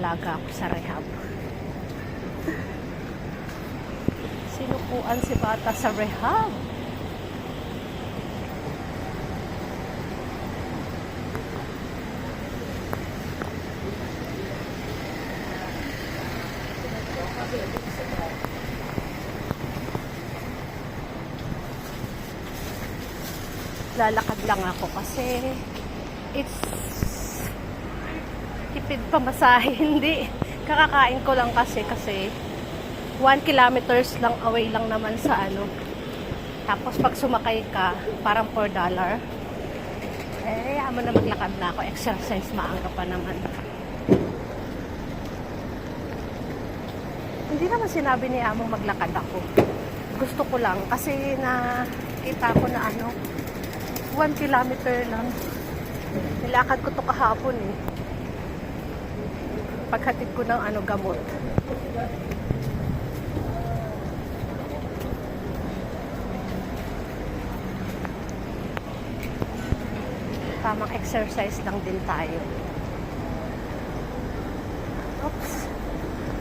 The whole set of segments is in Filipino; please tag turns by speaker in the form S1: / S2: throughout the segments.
S1: mag-aalaga ako sa rehab. Sinukuan si bata sa rehab. lalakad lang ako kasi it's tipid pamasahe. Hindi. Kakakain ko lang kasi kasi 1 kilometers lang away lang naman sa ano. Tapos pag sumakay ka parang 4 dollar. Eh amo na maglakad na ako. Exercise maaga pa naman. Hindi naman sinabi ni among maglakad ako. Gusto ko lang kasi nakita ko na ano 1 kilometer lang. Nilakad ko to kahapon eh. Paghatid ko ng ano gamot. Tamang exercise lang din tayo. Oops.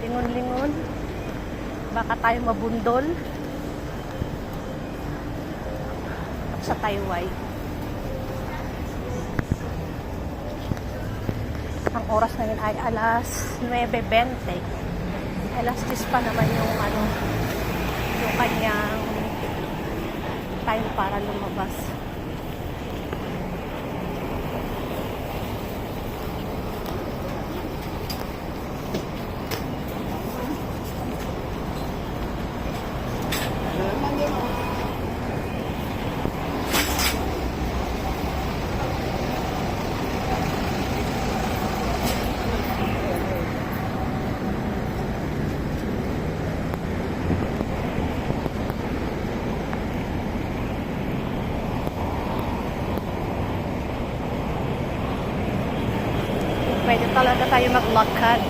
S1: Lingon-lingon. Baka tayo mabundol. sa Taiwan. Ang oras ngayon ay alas 9.20. Alas 10 pa naman yung ano, yung kanyang time para lumabas. Pwede talaga tayo maglakad.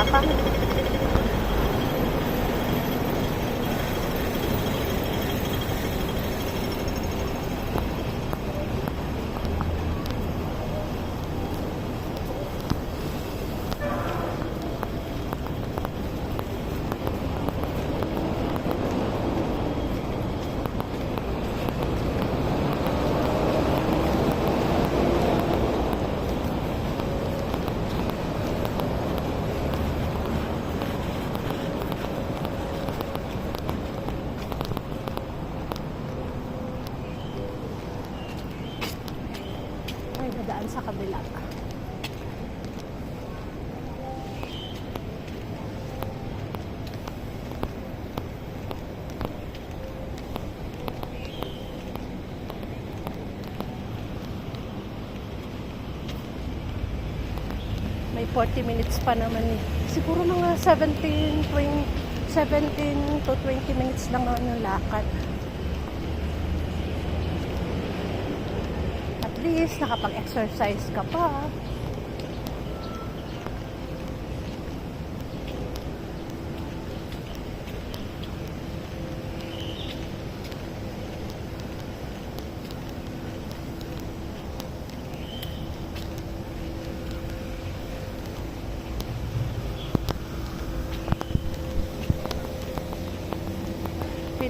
S1: Ko po ni Tatang. Ay, nadaan sa kabila. May 40 minutes pa naman eh. Siguro mga 17, 20, 17 to 20 minutes lang naman yung lakad. At least, nakapag-exercise ka pa.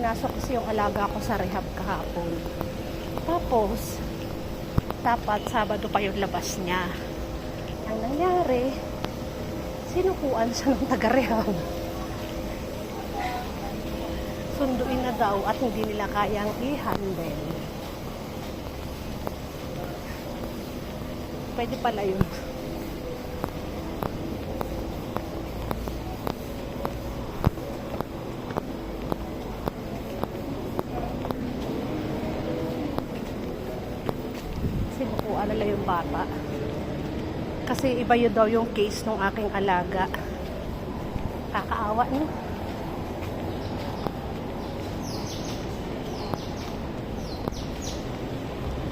S1: Pinasok kasi yung alaga ko sa rehab kahapon. Tapos, dapat Sabado pa yung labas niya. Ang nangyari, sinukuan siya ng taga-rehab. Sunduin na daw at hindi nila kayang i-handle. Pwede pala yun. Sinukuan nila yung bata. Kasi iba yun daw yung case ng aking alaga. Kakaawa niyo.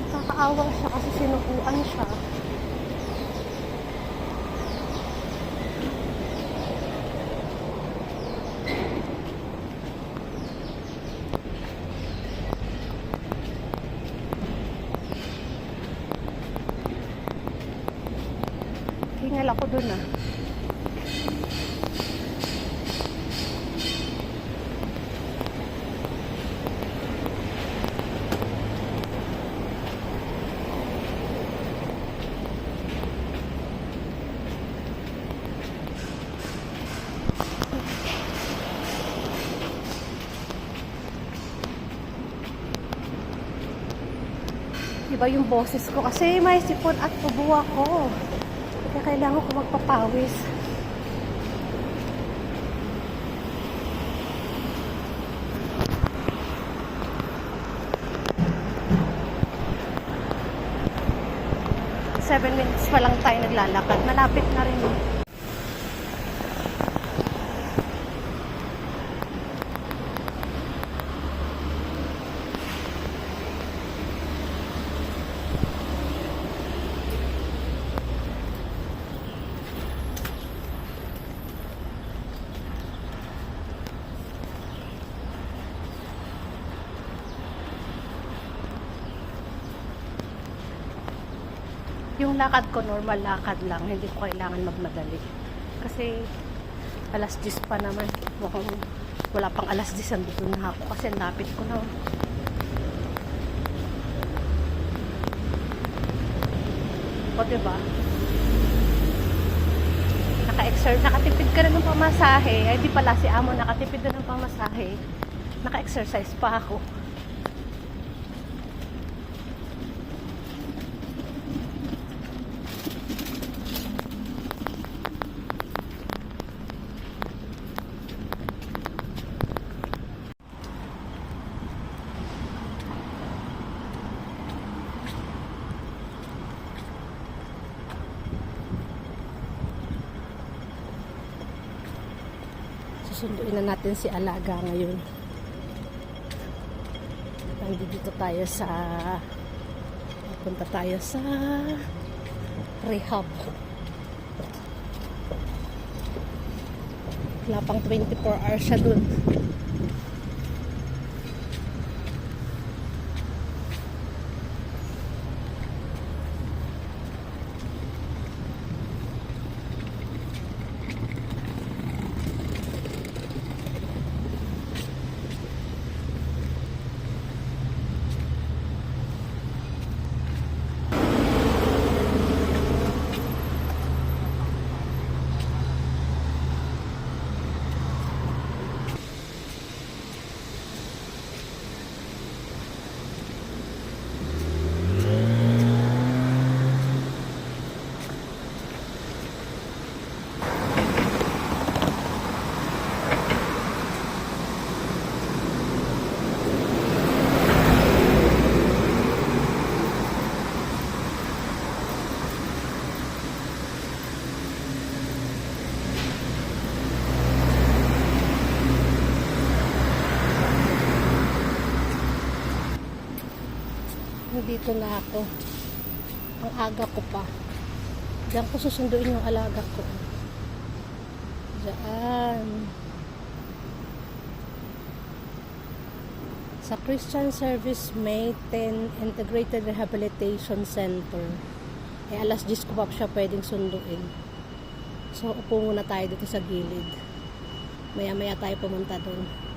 S1: Kakaawa siya kasi sinukuan siya. Ako dun ah. Iba yung boses ko kasi may sipon at ubo ako. Kailangan ko magpapawis. Seven minutes pa lang tayo naglalakad. Malapit na rin. Yung lakad ko, normal lakad lang. Hindi ko kailangan magmadali. Kasi alas 10 pa naman. Mukhang wala pang alas 10 andito na ako. Kasi lapit ko na. O, diba? Naka-exert, nakatipid ka na ng pamasahe. Ay, di pala si Amo nakatipid na ng pamasahe. Naka-exercise pa ako. Susunduin na natin si Alaga ngayon. Nandito tayo sa punta tayo sa rehab. Wala pang 24 hours siya dun. Nandito na ako. Ang aga ko pa. Diyan ko susunduin yung alaga ko. Diyan. Sa Christian Service May 10 Integrated Rehabilitation Center. Eh, alas 10 ko pa siya pwedeng sunduin. So, upo muna tayo dito sa gilid. Maya-maya tayo pumunta doon.